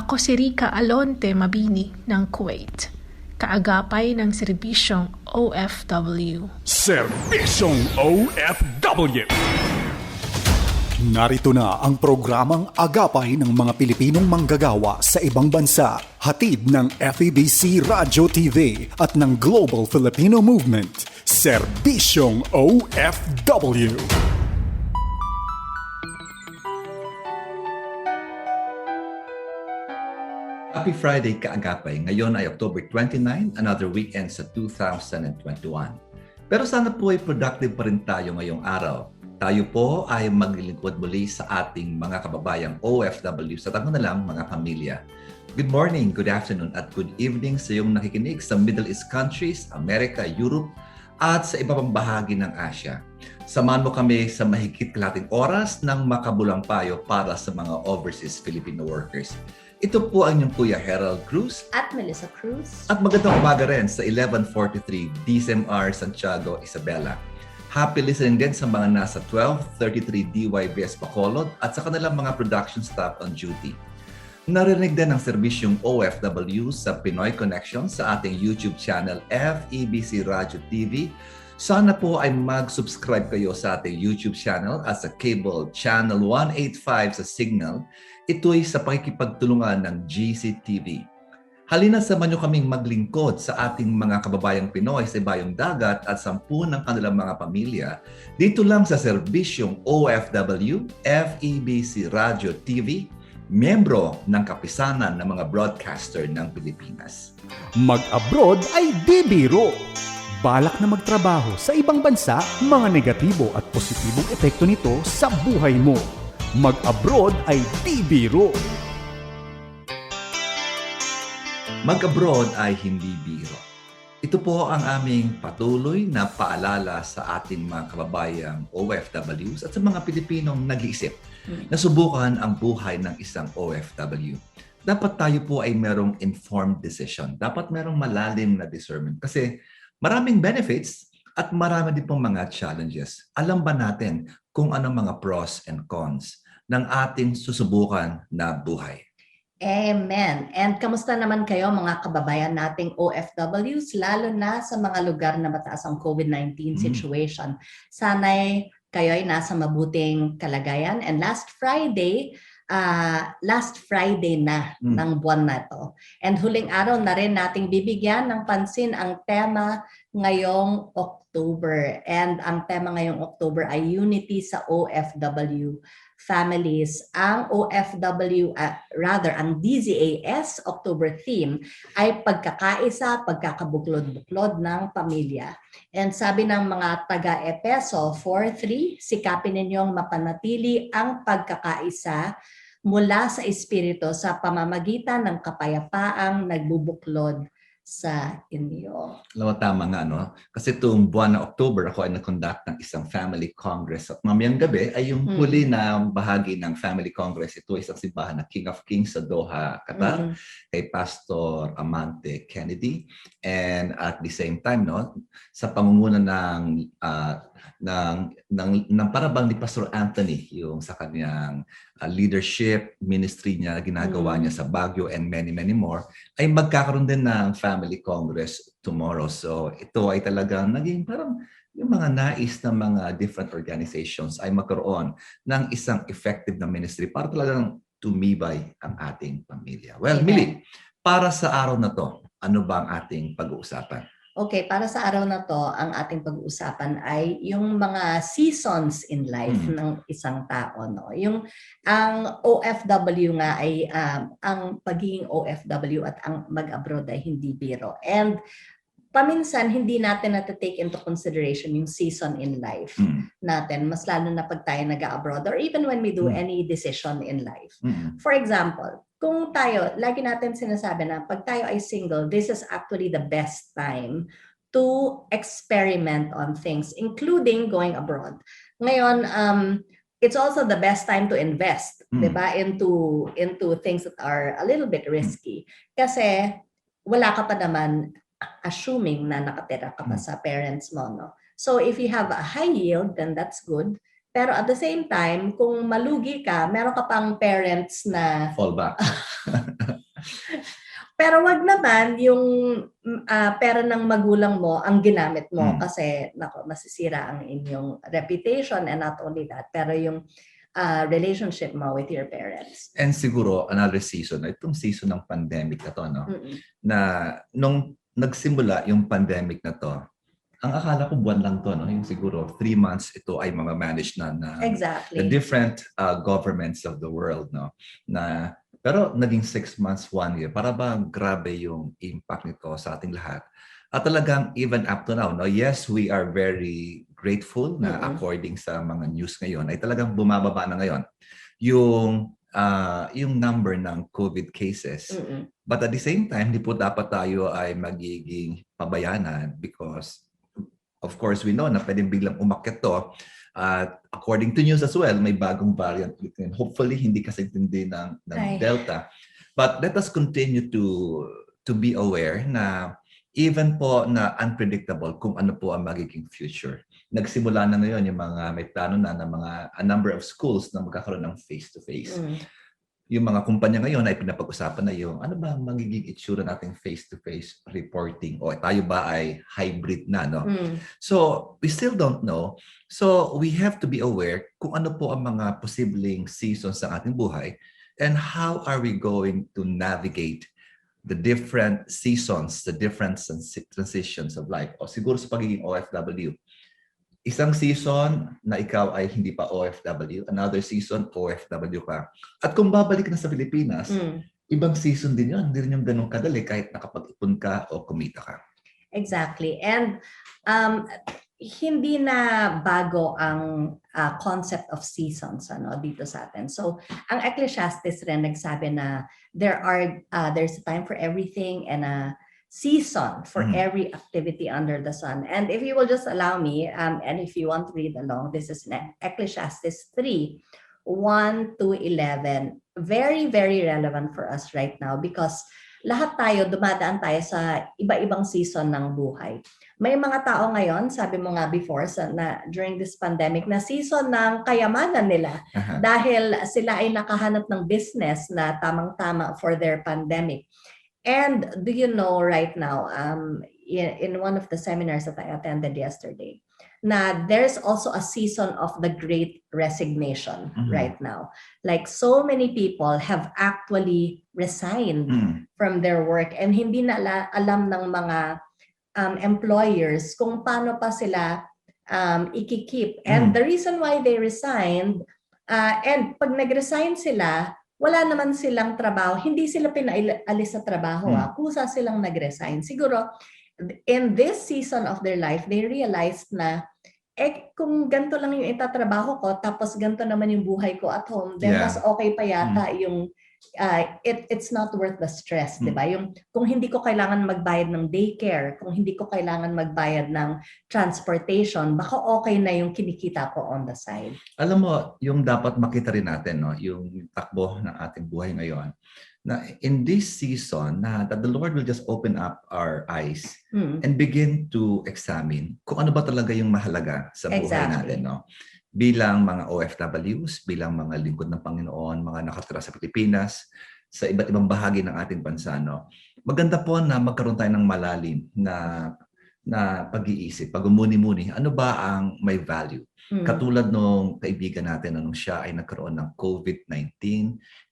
Ako si Rica Alonte Mabini ng Kuwait, kaagapay ng serbisyong OFW. Serbisyong OFW. Narito na ang programang agapay ng mga Pilipinong manggagawa sa ibang bansa. Hatid ng FEBC Radio TV at ng Global Filipino Movement. Serbisyong OFW. Happy Friday kaagapay. Ngayon ay October 29, another weekend sa 2021. Pero sana po ay productive pa rin tayo ngayong araw. Tayo po ay maglilingkod muli sa ating mga kababayang OFW sa tango na lang mga pamilya. Good morning, good afternoon at good evening sa iyong nakikinig sa Middle East countries, America, Europe at sa iba pang bahagi ng Asia. Samahan mo kami sa mahigit kalating oras ng makabulang payo para sa mga overseas Filipino workers. Ito po ang inyong Kuya Harold Cruz at Melissa Cruz. at magandang umaga rin sa 1143 DSMR Santiago, Isabela. Happy listening din sa mga nasa 1233 DYBS Bacolod at sa kanilang mga production staff on duty. Narinig din ang serbisyong OFW sa Pinoy Connection sa ating YouTube channel FEBC Radio TV. Sana po ay mag-subscribe kayo sa ating YouTube channel at sa cable channel 185 sa Signal. Ito'y sa pakikipagtulungan ng GCTV. Halina samahan nyo kaming maglingkod sa ating mga kababayang Pinoy sa ibayong dagat at sampu ng kanilang mga pamilya dito lang sa serbisyong OFW, FEBC Radio TV, membro ng kapisanan ng mga broadcaster ng Pilipinas. Mag-abroad ay di biro. Balak na magtrabaho sa ibang bansa, mga negatibo at positibong epekto nito sa buhay mo. Mag-abroad ay di biro. Mag-abroad ay hindi biro. Ito po ang aming patuloy na paalala sa ating mga kababayang OFWs at sa mga Pilipinong nag-iisip na subukan ang buhay ng isang OFW. Dapat tayo po ay merong informed decision. Dapat merong malalim na discernment kasi maraming benefits at marami din pong mga challenges. Alam ba natin kung anong mga pros and cons ng ating susubukan na buhay? Amen. And kamusta naman kayo mga kababayan nating OFWs, lalo na sa mga lugar na mataas ang COVID-19 Mm. situation. Sana'y kayo ay nasa mabuting kalagayan. And last Friday, ah, last Friday na Mm. ng buwan na to. And huling araw na rin nating bibigyan ng pansin ang tema ngayong October. And ang tema ngayong October ay Unity sa OFW families. Ang OFW, ah, rather, ang DZAS October theme ay pagkakaisa, pagkakabuklod-buklod ng pamilya. And sabi ng mga taga-EPESO 4.3, sikapin ninyong mapanatili ang pagkakaisa mula sa Espiritu sa pamamagitan ng kapayapaang nagbubuklod sa inyo. Alam mo, tama nga, no? Kasi tuong buwan ng October, ako ay nag-conduct ng isang family congress. At mamayang gabi ay yung Hmm. huli na bahagi ng family congress. Ito ay isang simbahan na King of Kings sa Doha, Qatar, Mhm. kay Pastor Amante Kennedy. And at the same time, no, sa pangunguna ng, ah, ng, ng, ng parabang ni Pastor Anthony, yung sa kanyang ah, leadership ministry niya, ginagawa Mm. niya sa Baguio and many, many more, ay magkakaroon din ng family congress tomorrow. So ito ay talagang naging parang yung mga nais ng mga different organizations ay magkaroon ng isang effective na ministry para talagang tumibay ang ating pamilya. Well, Amen. Mili, para sa araw na to, ano ba ang ating pag-uusapan? Okay, para sa araw na to, ang ating pag-uusapan ay yung mga seasons in life Mm. ng isang tao. No? Yung ang OFW nga ay um, ang pagiging OFW at ang mag-abroad ay hindi biro. And paminsan hindi natin na-take into consideration yung season in life Mm. natin, mas lalo na pag tayo nag-abroad or even when we do Mm. any decision in life. Mm. For example, kung tayo, lagi natin sinasabi na pag tayo ay single, this is actually the best time to experiment on things, including going abroad. Ngayon, um, it's also the best time to invest, Mm. 'di ba, into into things that are a little bit risky. Kasi wala ka pa naman assuming na nakatira ka pa Mm. sa parents mo, no? So if you have a high yield, then that's good. Pero at the same time, kung malugi ka, meron ka pang parents na Fall back. Pero wag naman yung ah, pera ng magulang mo ang ginamit mo Mm. kasi nako masisira ang inyong reputation and not only that pero yung ah, relationship mo with your parents. And siguro, another season, itong season ng pandemic na to, no? Mm-mm. na nung nagsimula yung pandemic na to, ang akala ko buwan lang to, no? yung siguro three months ito ay mga managed na na the Exactly. different uh, governments of the world. no na Pero naging six months, one year. Para bang grabe yung impact nito sa ating lahat. At talagang even up to now, no? yes, we are very grateful na Mm-mm. according sa mga news ngayon, ay talagang bumababa na ngayon yung ah, yung number ng COVID cases. Mm-mm. But at the same time, hindi po dapat tayo ay magiging pabayanan because of course we know na pwedeng biglang umakyat to. At according to news as well, may bagong variant ngayon. Hopefully, hindi kasi hindi ng, ng Ay. Delta. But let us continue to to be aware na even po na unpredictable kung ano po ang magiging future. Nagsimula na ngayon yung mga may plano na ng mga a number of schools na magkakaroon ng face-to-face Mm. Yung mga kumpanya ngayon ay pinapag-usapan na yung ano ba ang magiging itsura nating face-to-face reporting? O tayo ba ay hybrid na no? Mm. so we still don't know. So we have to be aware kung ano po ang mga posibleng seasons sa ating buhay and how are we going to navigate the different seasons the different transi- transitions of life. O siguro sa pagiging OFW isang season na ikaw ay hindi pa OFW, another season OFW ka. At kung babalik na sa Pilipinas, Mm. ibang season din yun. Hindi rin yung ganun kadali kahit nakapag-ipon ka o kumita ka. Exactly. And um, hindi na bago ang ah, concept of seasons ano dito sa atin. So, ang Ecclesiastes rin nagsabi na there are ah, there's a time for everything and a season for Mhm. every activity under the sun. And if you will just allow me, um, and if you want to read along, this is Ecclesiastes 3, 1 to 11. Very, very relevant for us right now because lahat tayo, dumadaan tayo sa iba-ibang season ng buhay. May mga tao ngayon, sabi mo nga before, sa, na during this pandemic, na season ng kayamanan nila Aha. dahil sila ay nakahanap ng business na tamang-tama for their pandemic. And do you know right now, um, in, in one of the seminars that I attended yesterday, na there's also a season of the great resignation Mhm. right now. Like so many people have actually resigned Mm. from their work and hindi na ala- alam ng mga um, employers kung paano pa sila um, ikikip. And Mm. the reason why they resigned, uh, and pag nag-resign sila, wala naman silang trabaho. Hindi sila pinaalis sa trabaho. Mm. ah. Kusa silang nag-resign. Siguro, in this season of their life, they realized na eh kung ganito lang yung itatrabaho ko tapos ganito naman yung buhay ko at home then Yeah. mas okay pa yata yung uh, it it's not worth the stress, Mm. 'di ba? Yung kung hindi ko kailangan magbayad ng daycare, kung hindi ko kailangan magbayad ng transportation, baka okay na yung kinikita ko on the side. Alam mo, yung dapat makita rin natin, no, yung takbo ng ating buhay ngayon, na in this season, na that the Lord will just open up our eyes Hmm. and begin to examine kung ano ba talaga yung mahalaga sa buhay Exactly. natin. No? Bilang mga OFWs, bilang mga lingkod ng Panginoon, mga nakatira sa Pilipinas, sa iba't ibang bahagi ng ating bansa. No? Maganda po na magkaroon tayo ng malalim na na pag-iisip, pag-umuni-muni, ano ba ang may value? Hmm. Katulad nung kaibigan natin, nung siya ay nagkaroon ng COVID-19,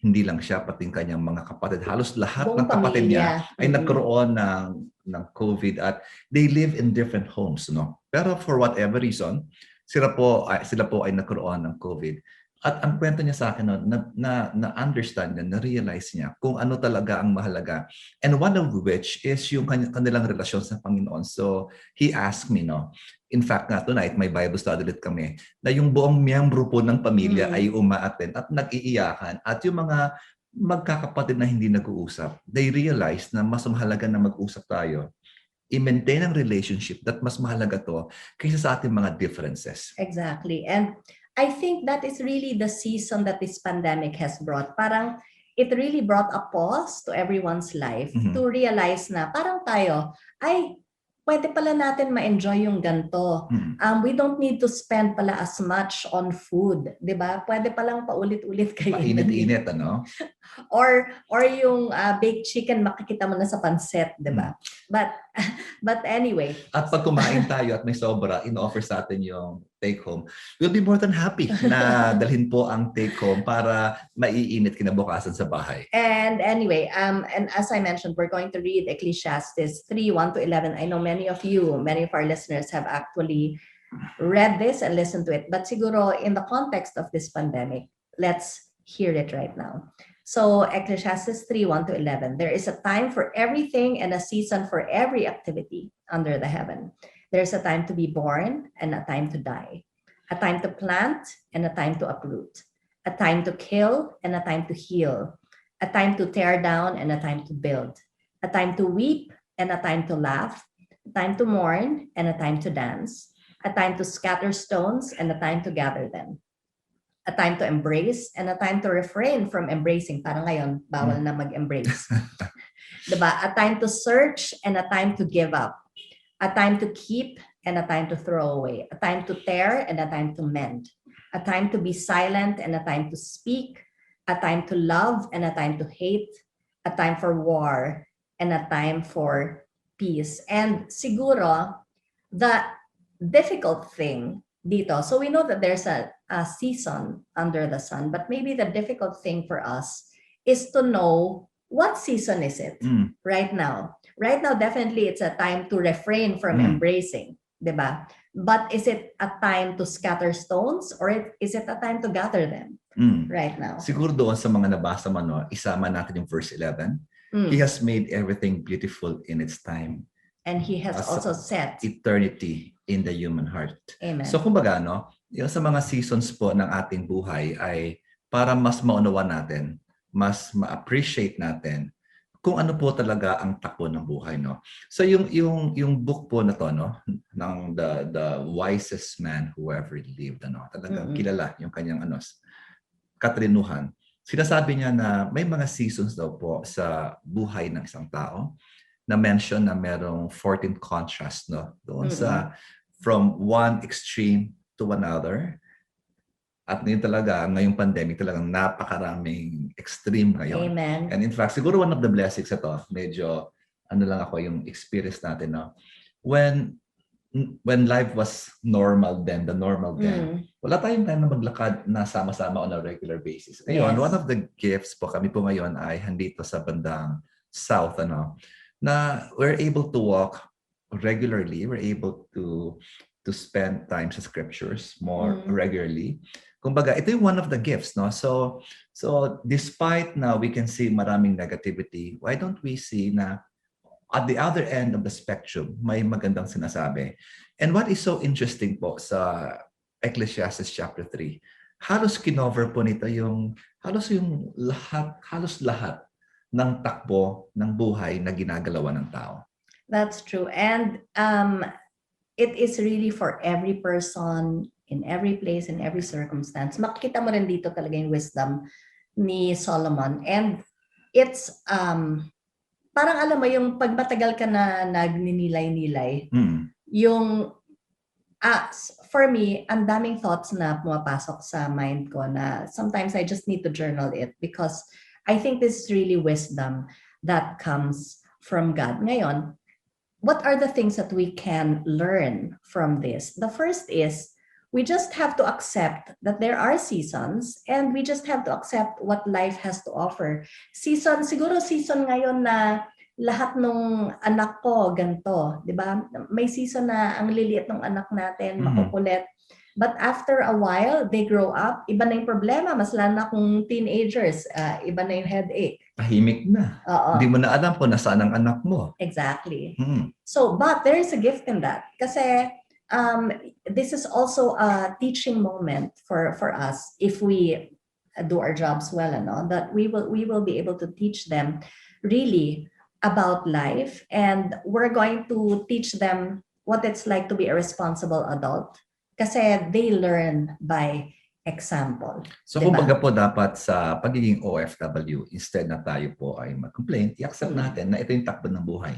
hindi lang siya, pati kanyang mga kapatid, halos lahat Buong ng kapatid niya ay Mm. nagkaroon ng ng COVID at they live in different homes no pero for whatever reason sila po ay, sila po ay nagkaroon ng COVID. At ang kwento niya sa akin no, na, na na understand niya na realize niya kung ano talaga ang mahalaga. And one of which is yung kanilang relasyon sa Panginoon. So he asked me no in fact nga tonight may Bible study ulit kami na yung buong miyembro po ng pamilya Mm. ay umaattend at nag-iiyakan. At yung mga magkakapatid na hindi nag-uusap, they realize na mas mahalaga na mag-usap tayo, i-maintain ang relationship that mas mahalaga to kaysa sa ating mga differences. Exactly. And I think that is really the season that this pandemic has brought. Parang it really brought a pause to everyone's life Mhm. to realize na parang tayo, ay, pwede pala natin ma-enjoy yung ganto. Mm. Um, we don't need to spend pala as much on food, 'di ba? Pwede palang paulit-ulit kayo. Mainit-init, ano? Or or yung uh, baked chicken makikita mo na sa pansit, 'di ba? But but anyway, At pag kumain tayo at may sobra, in-offer sa atin yung take home, we'll be more than happy na dalhin po ang take home para maiinit kinabukasan sa bahay. And anyway, um, and as I mentioned, we're going to read Ecclesiastes 3 1 to 11. I know many of you, many of our listeners have actually read this and listened to it. But siguro, in the context of this pandemic, let's hear it right now. So, Ecclesiastes 3 1 to 11. There is a time for everything and a season for every activity under the heaven. There's a time to be born and a time to die, a time to plant and a time to uproot a time to kill and a time to heal, a time to tear down and a time to build, a time to weep and a time to laugh, a time to mourn and a time to dance, a time to scatter stones and a time to gather them, a time to embrace and a time to refrain from embracing. Parang ngayon, bawal na mag-embrace. diba? A time to search and a time to give up, a time to keep and a time to throw away, a time to tear and a time to mend, a time to be silent and a time to speak, a time to love and a time to hate, a time for war and a time for peace. And siguro, the difficult thing dito, so we know that there's a, a season under the sun, but maybe the difficult thing for us is to know what season is it Mm. right now. Right now, definitely it's a time to refrain from Mm. embracing, diba? But is it a time to scatter stones or it- is it a time to gather them Mm. right now? Siguro doon sa mga nabasa mo, no, isama natin yung verse 11. Mm. He has made everything beautiful in its time. And he has As- also set, Eternity in the human heart. amen. So kumbaga, no, yung sa mga seasons po ng ating buhay ay para mas maunawa natin, mas ma-appreciate natin kung ano po talaga ang takbo ng buhay, no. So yung yung yung book po na to, no, ng the the wisest man who ever lived, ano, talagang Mm-mm. kilala yung kanyang ano, katrinuhan. Sinasabi niya na may mga seasons daw po sa buhay ng isang tao na mention na merong 14 contrast no doon sa from one extreme to another. At ngayon talaga, ngayong pandemic talagang napakaraming extreme ngayon. Amen. And in fact, siguro one of the blessings ito, medyo ano lang ako yung experience natin, no? When when life was normal then, the normal then, Mm. wala tayong time na maglakad na sama-sama on a regular basis. Ngayon, Yes. one of the gifts po kami po ngayon ay handito sa bandang south, ano, na we're able to walk regularly. We're able to to spend time sa scriptures more Mm. regularly. Kumbaga, ito yung one of the gifts, no? So, so despite na we can see maraming negativity, why don't we see na at the other end of the spectrum, may magandang sinasabi. And what is so interesting po sa Ecclesiastes chapter 3, halos kinover po nito yung halos yung lahat, halos lahat ng takbo ng buhay na ginagalawan ng tao. That's true. And um, it is really for every person, in every place, in every circumstance. Makikita mo rin dito talaga yung wisdom ni Solomon. And it's, um, parang alam mo, yung pag matagal ka na nagninilay-nilay, Mm. yung, s- for me, ang daming thoughts na pumapasok sa mind ko na sometimes I just need to journal it because I think this is really wisdom that comes from God. Ngayon, what are the things that we can learn from this? The first is we just have to accept that there are seasons and we just have to accept what life has to offer. Season, siguro season ngayon na lahat nung anak ko ganto, 'di ba? May season na ang liliit ng anak natin, Mhm. makukulit. But after a while, they grow up, iba na yung problema, mas lalo na kung teenagers, ah, iba na yung headache. Tahimik na. Oo, Hindi mo na alam kung nasaan ang anak mo. exactly. Mm. So, but there is a gift in that. Kasi um, this is also a teaching moment for for us if we do our jobs well, ano, that we will we will be able to teach them really about life, and we're going to teach them what it's like to be a responsible adult. Kasi they learn by example. So Diba? kumbaga po dapat sa pagiging OFW, instead na tayo po ay mag-complain, i-accept Mm. natin na ito yung takbo ng buhay.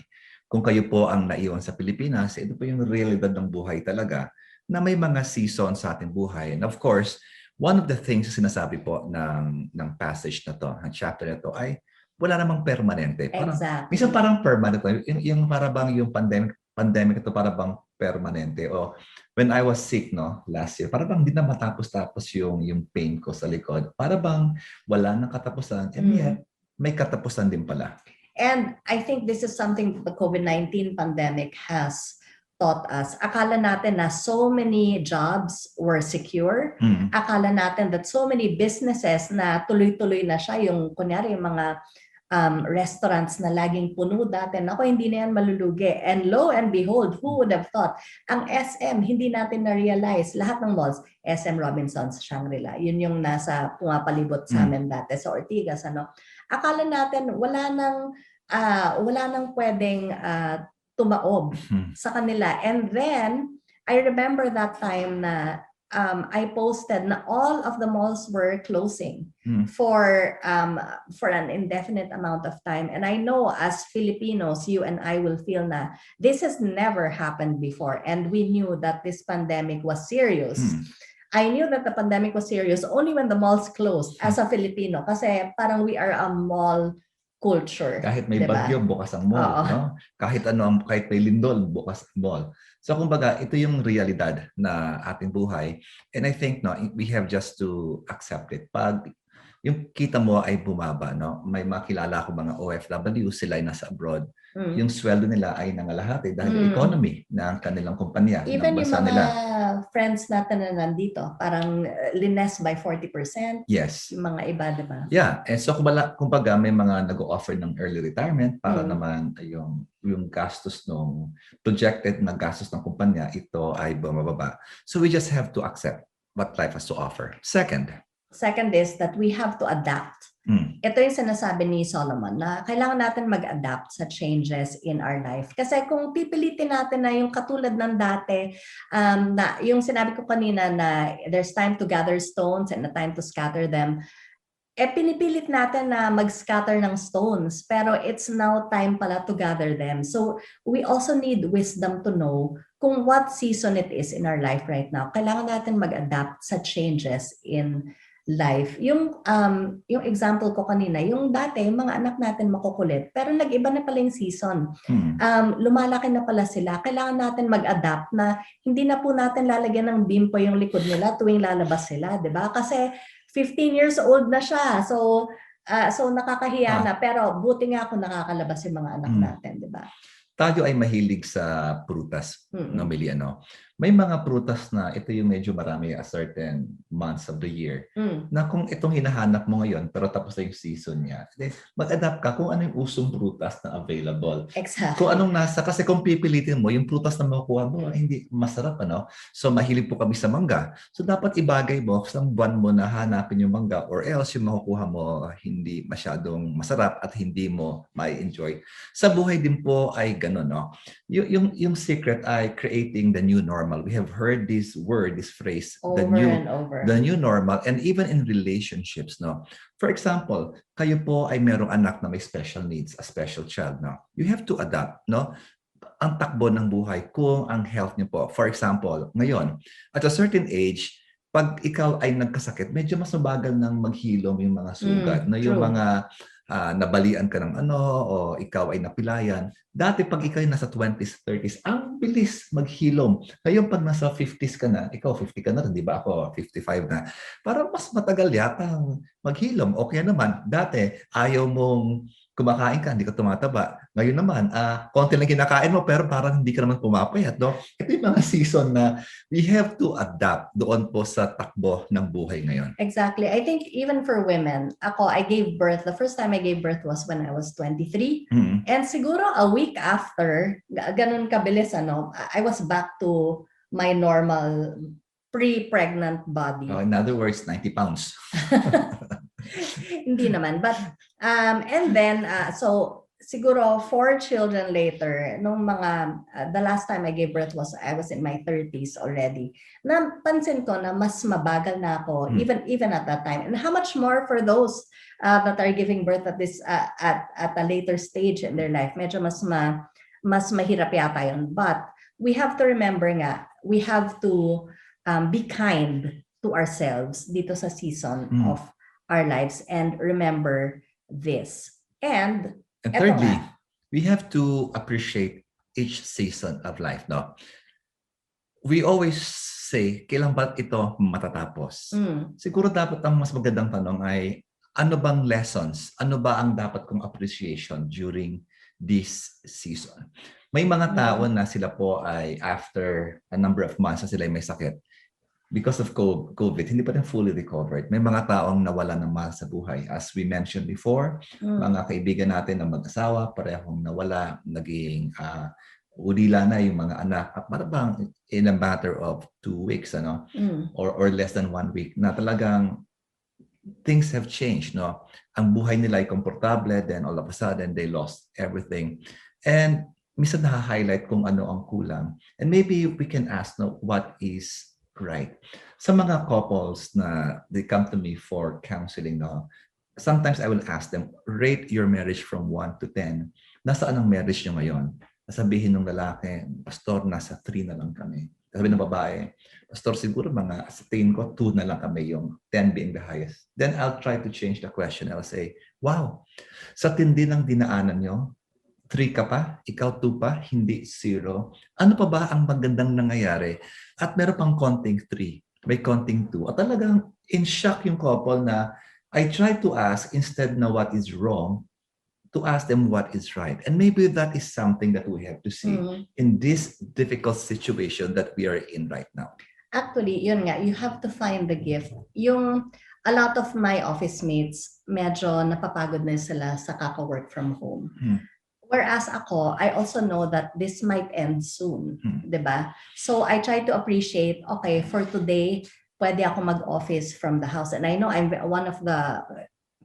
kung kayo po ang naiwan sa Pilipinas, ito po yung realidad ng buhay talaga na may mga season sa ating buhay. And of course, one of the things na sinasabi po ng, ng passage na to, ng chapter na to, ay wala namang permanente. Parang, Exactly. minsan parang permanent. Yung, yung para bang yung pandemic, pandemic ito para bang permanente. O when I was sick no last year, para bang hindi na matapos-tapos yung, yung pain ko sa likod. Para bang wala nang katapusan. And Mm. yet, may katapusan din pala. And I think this is something the COVID-19 pandemic has taught us. Akala natin na so many jobs were secure. Mm. Akala natin that so many businesses na tuloy-tuloy na siya, yung kunyari yung mga um, restaurants na laging puno dati, ako hindi na yan malulugi. And lo and behold, who would have thought? Ang SM, hindi natin na-realize. Lahat ng malls, SM Robinsons, Shangri-La, yun yung nasa pumapalibot sa Mm. amin dati sa Ortigas. Ano? Akala natin wala nang, ah, wala nang pwedeng ah, tumaob Hmm. sa kanila. And then, I remember that time na um, I posted na all of the malls were closing Hmm. for um, for an indefinite amount of time. And I know as Filipinos, you and I will feel na this has never happened before. And we knew that this pandemic was serious. Hmm. I knew that the pandemic was serious only when the malls closed as a Filipino. Kasi parang we are a mall culture. Kahit may Diba? bagyo, bukas ang mall. Oo. No? Kahit ano, ang- kahit may lindol, bukas ang mall. So kumbaga, ito yung realidad na ating buhay. And I think no, we have just to accept it. Pag yung kita mo ay bumaba, no? May makilala ko mga OFW, sila ay nasa abroad. Mm. Yung sweldo nila ay nangalahati dahil Mm. economy ng kanilang kumpanya, Even ng yung mga nila. friends natin na nandito, parang uh, lines by 40%, Yes. yung mga iba, di ba? Yeah, and so kumbaga, kumbaga may mga nag-offer ng early retirement para Mm. naman yung yung gastos nung projected na gastos ng kumpanya ito ay bumababa. So we just have to accept what life has to offer. Second, Second is that we have to adapt. mm, Ito yung sinasabi ni Solomon na kailangan natin mag-adapt sa changes in our life. Kasi kung pipilitin natin na yung katulad ng dati, um, na yung sinabi ko kanina na there's time to gather stones and a time to scatter them, eh pinipilit natin na mag-scatter ng stones, pero it's now time pala to gather them. So we also need wisdom to know kung what season it is in our life right now. Kailangan natin mag-adapt sa changes in life. Yung um yung example ko kanina, yung dati yung mga anak natin makukulit, pero nag-iba na pala yung season. mm, Um lumalaki na pala sila. Kailangan natin mag-adapt na hindi na po natin lalagyan ng bimpo yung likod nila tuwing lalabas sila, 'di ba? Kasi 15 years old na siya. So ah, so nakakahiya Ah. na pero buti nga kung nakakalabas yung mga anak Mm. natin, 'di ba? tayo ay mahilig sa prutas, Mm. no Miliano. May mga prutas na ito yung medyo marami a certain months of the year Mm. na kung itong hinahanap mo ngayon pero tapos na yung season niya, mag-adapt ka kung ano yung usong prutas na available. Exactly. Kung anong nasa, kasi kung pipilitin mo, yung prutas na makukuha mo, ay hindi masarap, ano? So, mahilig po kami sa mangga. So, dapat ibagay mo sa buwan mo na hanapin yung mangga or else yung makukuha mo hindi masyadong masarap at hindi mo mai-enjoy. Sa buhay din po ay gano'n, no? Yung, yung, yung secret ay creating the new normal. We have heard this word, this phrase, the over new and over. the new normal and even in relationships no for example kayo po ay merong anak na may special needs a special child no you have to adapt no ang takbo ng buhay kung ang health niyo po for example ngayon at a certain age pag ikaw ay nagkasakit medyo mas mabagal ng maghilom yung mga sugat Mm, na yung true. mga ah, nabalian ka ng ano o ikaw ay napilayan dati pag ikaw nasa 20s 30s ang bilis maghilom ngayon pag nasa 50s ka na, ikaw 50 ka na rin, di ba? Ako 55 na. Parang mas matagal yata ang maghilom. Okay naman, dati ayaw mong kumakain ka, hindi ka tumataba. Ngayon naman, ah konti lang kinakain mo pero parang hindi ka naman pumapayat. No? Ito yung mga season na we have to adapt doon po sa takbo ng buhay ngayon. Exactly. I think even for women, ako, I gave birth, the first time I gave birth was when I was 23. Mm. And siguro a week after, ga- ganun kabilis, ano, I I was back to my normal pre-pregnant body. Oh, in other words, 90 pounds. Hindi naman. But, um, and then, uh, so, siguro four children later, nung mga, uh, the last time I gave birth was, I was in my 30s already. Napansin ko na mas mabagal na ako, Hmm. even even at that time. And how much more for those uh, that are giving birth at this, uh, at, at a later stage in their life. Medyo mas ma, mas mahirap yata yun. But we have to remember nga, we have to um, be kind to ourselves dito sa season Mm. of our lives and remember this. And And thirdly, we have to appreciate each season of life, no? We always say, kailan ba ito matatapos? mm, Siguro dapat ang mas magandang tanong ay, ano bang lessons? Ano ba ang dapat kong appreciation during this season? May mga tao na sila po ay after a number of months na sila ay may sakit, because of co- COVID, hindi pa rin fully recovered. May mga taong nawala ng mahal sa buhay. As we mentioned before, mm, mga kaibigan natin na mag-asawa, parehong nawala, naging uh, ulila na yung mga anak. At parang in a matter of two weeks, ano, mm, or, or less than one week, na talagang things have changed, no? Ang buhay nila ay komportable, then all of a sudden, they lost everything. And minsan na-highlight kung ano ang kulang. And maybe we can ask, no, what is right? Sa mga couples na they come to me for counseling, no, sometimes I will ask them, rate your marriage from 1 to 10. Nasaan ang marriage nyo ngayon? Sabihin ng lalaki, Pastor, nasa 3 na lang kami. Sabi ng babae, Pastor, siguro mga sa tingin ko, 2 na lang kami yung 10 being the highest. Then I'll try to change the question. I'll say, wow, sa tindi ng dinaanan nyo, 3 ka pa, ikaw 2 pa, hindi 0. Ano pa ba ang magandang nangyayari? At meron pang konting 3, may konting 2. At talagang in shock yung couple na I try to ask instead na what is wrong, to ask them what is right. And maybe that is something that we have to see mm. in this difficult situation that we are in right now. Actually, yun nga, you have to find the gift. Yung a lot of my office mates, medyo napapagod na sila sa kaka-work from home. Hmm. Whereas ako, I also know that this might end soon, Hmm. 'di ba? So I try to appreciate, okay, for today, pwede ako mag-office from the house. And I know I'm one of the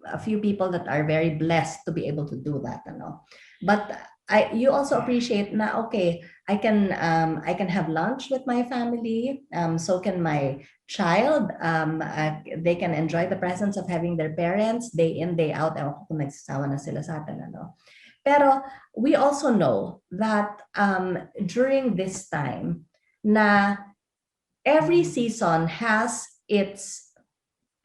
a few people that are very blessed to be able to do that, ano. But I you also appreciate na okay, I can um, I can have lunch with my family. Um, so can my child. Um, uh, they can enjoy the presence of having their parents day in day out. Ewan ko kung na sila sa atin, ano. Pero we also know that um, during this time na every season has its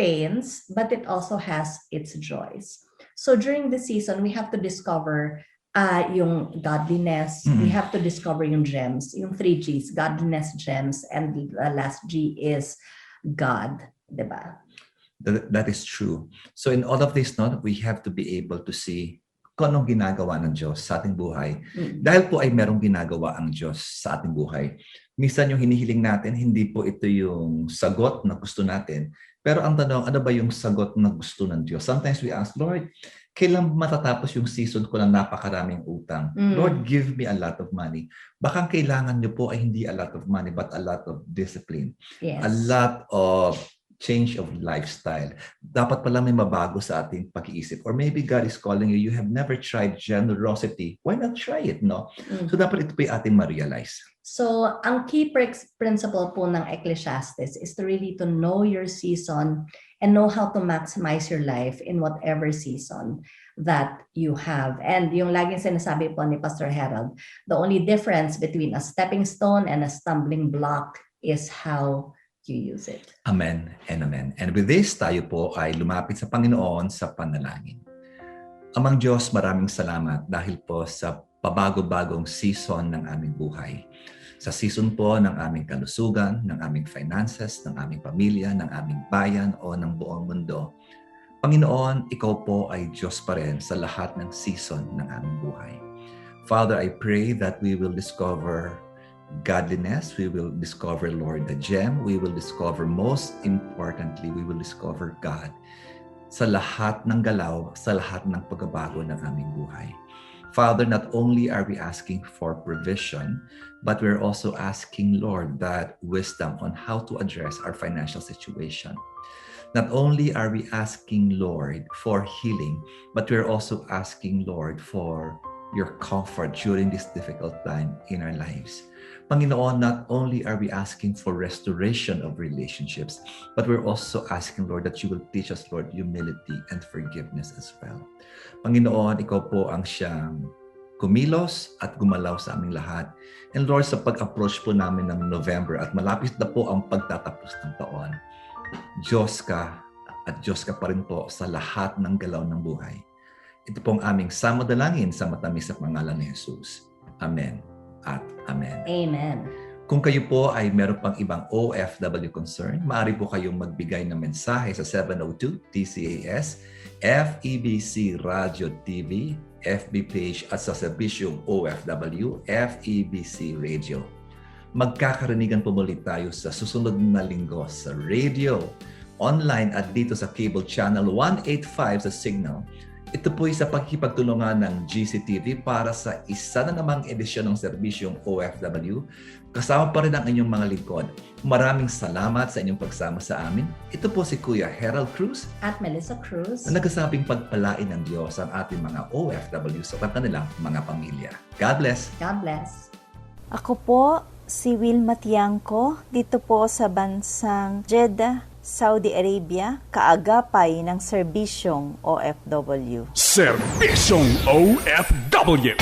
pains, but it also has its joys. So during the season, we have to discover uh, yung godliness. We Mhm. have to discover yung gems, yung three G's, godliness, gems, and the last G is God, diba? That, that is true. So in all of this, not we have to be able to see kung anong ginagawa ng Diyos sa ating buhay. Mm. Dahil po ay merong ginagawa ang Diyos sa ating buhay. Minsan yung hinihiling natin, hindi po ito yung sagot na gusto natin. Pero ang tanong, ano ba yung sagot na gusto ng Diyos? Sometimes we ask, Lord, kailan matatapos yung season ko na napakaraming utang? Mm. Lord, give me a lot of money. Baka ang kailangan niyo po ay hindi a lot of money, but a lot of discipline. Yes. a lot of change of lifestyle. Dapat pala may mabago sa ating pag-iisip. Or maybe God is calling you, you have never tried generosity. Why not try it, no? Mm. So dapat ito yung ating ma-realize. So, ang key pr- principle po ng Ecclesiastes is to really to know your season and know how to maximize your life in whatever season that you have. And yung laging sinasabi po ni Pastor Harold, the only difference between a stepping stone and a stumbling block is how you use it. Amen and amen. And with this, tayo po ay lumapit sa Panginoon sa panalangin. Amang Diyos, maraming salamat dahil po sa pabago-bagong season ng aming buhay. Sa season po ng aming kalusugan, ng aming finances, ng aming pamilya, ng aming bayan o ng buong mundo. Panginoon, Ikaw po ay Diyos pa rin sa lahat ng season ng aming buhay. Father, I pray that we will discover godliness. We will discover, Lord, the gem. We will discover, most importantly, we will discover God sa lahat ng galaw, sa lahat ng pagbabago ng aming buhay. Father, not only are we asking for provision, but we're also asking, Lord, that wisdom on how to address our financial situation. Not only are we asking, Lord, for healing, but we're also asking, Lord, for your comfort during this difficult time in our lives. Panginoon, not only are we asking for restoration of relationships, but we're also asking, Lord, that you will teach us, Lord, humility and forgiveness as well. Panginoon, ikaw po ang siyang kumilos at gumalaw sa aming lahat. And Lord, sa pag-approach po namin ng November at malapit na po ang pagtatapos ng taon, Diyos ka at Diyos ka pa rin po sa lahat ng galaw ng buhay. Ito pong aming samadalangin sa matamis na pangalan ni Jesus. Amen at Amen. Amen. Kung kayo po ay meron pang ibang OFW concern, maaari po kayong magbigay ng mensahe sa 702 TCAS, FEBC Radio TV, FB page at sa Serbisyong OFW, FEBC Radio. Magkakaranigan po muli tayo sa susunod na linggo sa radio, online at dito sa cable channel 185 sa Signal. Ito po ay sa pagkipagtulungan ng GCTV para sa isa na namang edisyon ng serbisyong OFW. Kasama pa rin ang inyong mga lingkod. Maraming salamat sa inyong pagsama sa amin. Ito po si Kuya Harold Cruz At Melissa Cruz. na nagsasabing pagpalain ng Diyos ang ating mga OFW sa kanilang mga pamilya. God bless! God bless. Ako po si Will Matiangco dito po sa bansang Jeddah, Saudi Arabia, kaagapay ng serbisyong OFW. Serbisyong OFW.